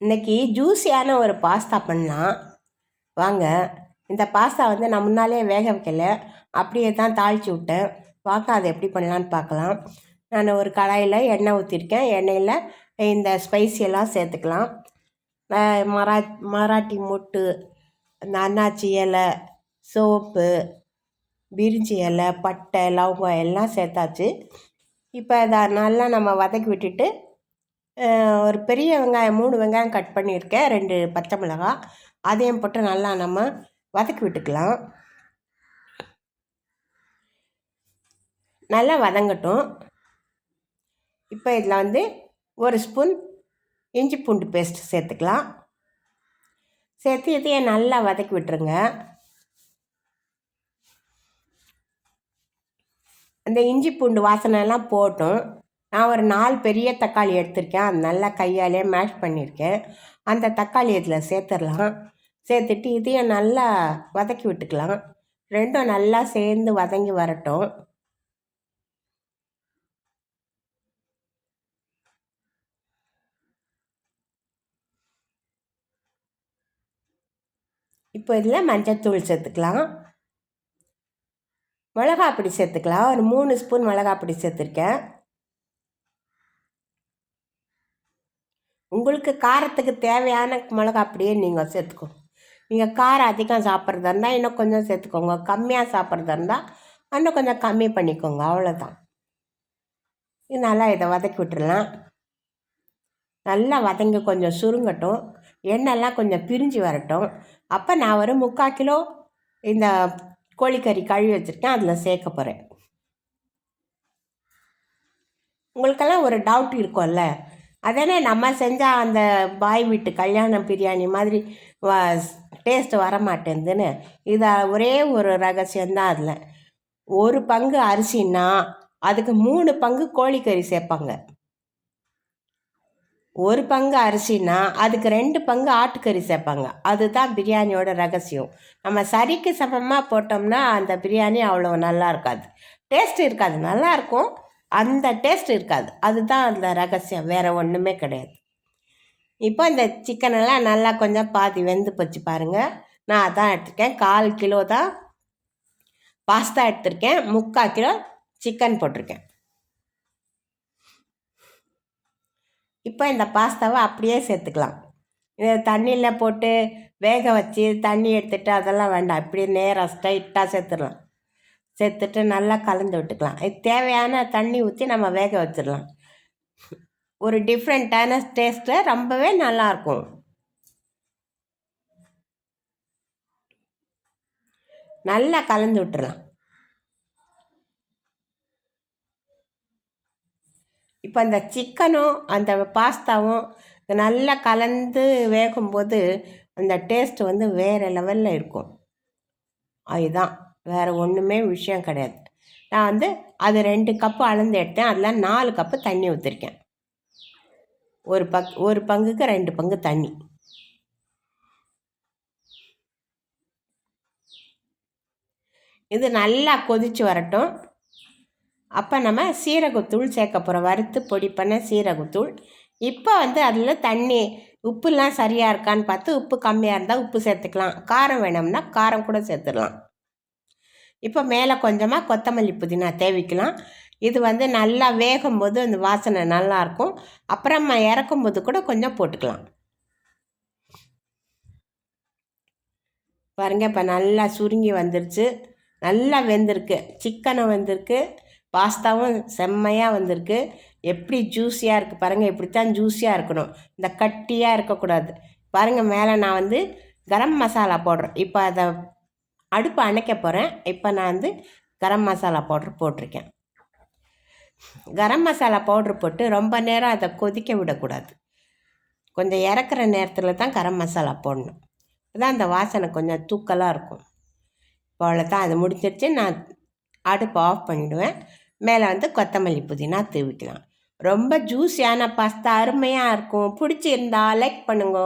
இன்றைக்கி ஜூஸியான ஒரு பாஸ்தா பண்ணலாம். வாங்க இந்த பாஸ்தா வந்து நான் முன்னாலே வேக வைக்கல. அப்படியே தான் தாளித்து விட்டேன். பார்க்க அதை எப்படி பண்ணலான்னு பார்க்கலாம். நான் ஒரு கடாயில் எண்ணெய் ஊற்றிருக்கேன் எண்ணெயில் இந்த ஸ்பைசி எல்லாம் சேர்த்துக்கலாம். மரா மராட்டி மொட்டு இந்த அன்னாச்சி இலை சோப்பு பிரிஞ்சி இலை பட்டை லவங்கம் எல்லாம் சேர்த்தாச்சு. இப்போ இதை நல்லா நம்ம வதக்கி விட்டுட்டு ஒரு பெரிய வெங்காயம் மூணு வெங்காயம் கட் பண்ணியிருக்கேன். ரெண்டு பச்சை மிளகாய் அதையும் போட்டு நல்லா நம்ம வதக்கி விட்டுக்கலாம். நல்லா வதங்கட்டும். இப்போ இதில் வந்து ஒரு ஸ்பூன் இஞ்சி பூண்டு பேஸ்ட் சேர்த்துக்கலாம். சேர்த்து இதையே நல்லா வதக்கி விட்டுருங்க. அந்த இஞ்சி பூண்டு வாசனை எல்லாம் போட்டும். நான் ஒரு நாலு பெரிய தக்காளி எடுத்திருக்கேன். அது நல்லா கையாலே மேஷ் பண்ணியிருக்கேன். அந்த தக்காளி இதில் சேர்த்துடலாம். சேர்த்துட்டு இதையும் நல்லா வதக்கி விட்டுக்கலாம். ரெண்டும் நல்லா சேர்ந்து வதங்கி வரட்டும். இப்போ இதில் மஞ்சத்தூள் சேர்த்துக்கலாம். மிளகாய் பொடி சேர்த்துக்கலாம். ஒரு மூணு ஸ்பூன் மிளகாய் பொடி சேர்த்துருக்கேன். உங்களுக்கு காரத்துக்கு தேவையான மிளகா அப்படியே நீங்கள் சேர்த்துக்கோங்க நீங்கள் காரம் அதிகம் சாப்பிட்றதா இருந்தால் இன்னும் கொஞ்சம் சேர்த்துக்கோங்க. கம்மியாக சாப்பிட்றதா இருந்தால் இன்னும் கொஞ்சம் கம்மி பண்ணிக்கோங்க. அவ்வளோதான் நல்லா இதை வதக்கி விட்டுடலாம் நல்லா வதங்கி கொஞ்சம் சுருங்கட்டும். எண்ணெய்லாம் கொஞ்சம் பிரிஞ்சு வரட்டும். அப்போ நான் ஒரு முக்கால் கிலோ இந்த கோழிக்கறி கழுவி வச்சுருக்கேன். அதில் சேர்க்க போகிறேன் உங்களுக்கெல்லாம் ஒரு டவுட் இருக்கும்ல? அதானே நம்ம செஞ்சால் அந்த பாய் வீட்டு கல்யாணம் பிரியாணி மாதிரி டேஸ்ட் வர மாட்டேங்குதுன்னு இது ஒரே ஒரு ரகசியம்தான் அதில். ஒரு பங்கு அரிசின்னா அதுக்கு மூணு பங்கு கோழிக்கறி சேர்ப்பாங்க ஒரு பங்கு அரிசினா அதுக்கு ரெண்டு பங்கு ஆட்டுக்கறி சேர்ப்பாங்க அதுதான் பிரியாணியோட ரகசியம். நம்ம சரிக்கு சமமாக போட்டோம்னா அந்த பிரியாணி அவ்வளோ நல்லா இருக்காது. டேஸ்ட் இருக்காது. நல்லா இருக்கும். அந்த டேஸ்ட் இருக்காது. அதுதான் அந்த ரகசியம். வேறு ஒன்றுமே கிடையாது. இப்போ இந்த சிக்கனெல்லாம் நல்லா கொஞ்சம் பாதி வெந்து போச்சு பாருங்கள் நான் அதான் எடுத்திருக்கேன். கால் கிலோ தான் பாஸ்தா எடுத்திருக்கேன். முக்கால் கிலோ சிக்கன் போட்டிருக்கேன். இப்போ இந்த பாஸ்தாவை அப்படியே சேர்த்துக்கலாம். இதை தண்ணியில் போட்டு வேக வச்சு தண்ணி எடுத்துட்டு அதெல்லாம் வேண்டாம். இப்படி நேராக ஸ்ட்ரைட்டாக சேர்த்துடலாம். சேர்த்துட்டு நல்லா கலந்து விட்டுக்கலாம். இது தேவையான தண்ணி ஊற்றி நம்ம வேக வச்சிடலாம். ஒரு டிஃப்ரெண்ட்டான டேஸ்ட்டில் ரொம்பவே நல்லாயிருக்கும் நல்லா கலந்து விட்டுறலாம். இப்போ அந்த சிக்கனும் அந்த பாஸ்தாவும் நல்லா கலந்து வேகும்போது அந்த டேஸ்ட் வந்து வேறு லெவலில் இருக்கும். அதுதான். வேறு ஒன்றுமே விஷயம் கிடையாது. நான் வந்து அது ரெண்டு கப்பு அளந்து எடுத்தேன். அதில் நாலு கப்பு தண்ணி ஊற்றிருக்கேன் ஒரு பக் ஒரு பங்குக்கு ரெண்டு பங்கு தண்ணி. இது நல்லா கொதித்து வரட்டும். அப்போ நம்ம சீரகத்தூள் சேர்க்க போகிறோம் வறுத்து பொடி பண்ண சீரகத்தூள் இப்போ வந்து அதில் தண்ணி உப்புலாம் சரியாக இருக்கான்னு பார்த்து உப்பு கம்மியாக இருந்தால் உப்பு சேர்த்துக்கலாம். காரம் வேணும்னா காரம் கூட சேர்த்துடலாம். இப்போ மேலே கொஞ்சமாக கொத்தமல்லி புதினா தேவிக்கலாம். இது வந்து நல்லா வேகும்போது அந்த வாசனை நல்லாயிருக்கும் அப்புறமா இறக்கும்போது கூட கொஞ்சம் போட்டுக்கலாம். பாருங்க இப்போ நல்லா சுருங்கி வந்துருச்சு. நல்லா வெந்திருக்கு. சிக்கனும் வந்திருக்கு. பாஸ்தாவும் செம்மையாக வந்திருக்கு. எப்படி ஜூஸியாக இருக்குது பாருங்கள் இப்படித்தான் ஜூஸியாக இருக்கணும். இந்த கட்டியாக இருக்கக்கூடாது. பாருங்கள் மேலே நான் வந்து கரம் மசாலா போடுறேன். இப்போ அதை அடுப்பை அணைக்க போகிறேன் இப்போ நான் வந்து கரம் மசாலா பவுட்ரு போட்டிருக்கேன். கரம் மசாலா பவுட்ரு போட்டு ரொம்ப நேரம் அதை கொதிக்க விடக்கூடாது. கொஞ்சம் இறக்குற நேரத்தில் தான் கரம் மசாலா போடணும். தான் அந்த வாசனை கொஞ்சம் தூக்கலாக இருக்கும். இப்போ அவ்வளோதான் அது முடிஞ்சிருச்சு. நான் அடுப்பு ஆஃப் பண்ணிவிடுவேன் மேலே வந்து கொத்தமல்லி புதினா தூவிக்கலாம். ரொம்ப ஜூஸியான பாஸ்தா அருமையாக இருக்கும். பிடிச்சிருந்தா லைக் பண்ணுங்க.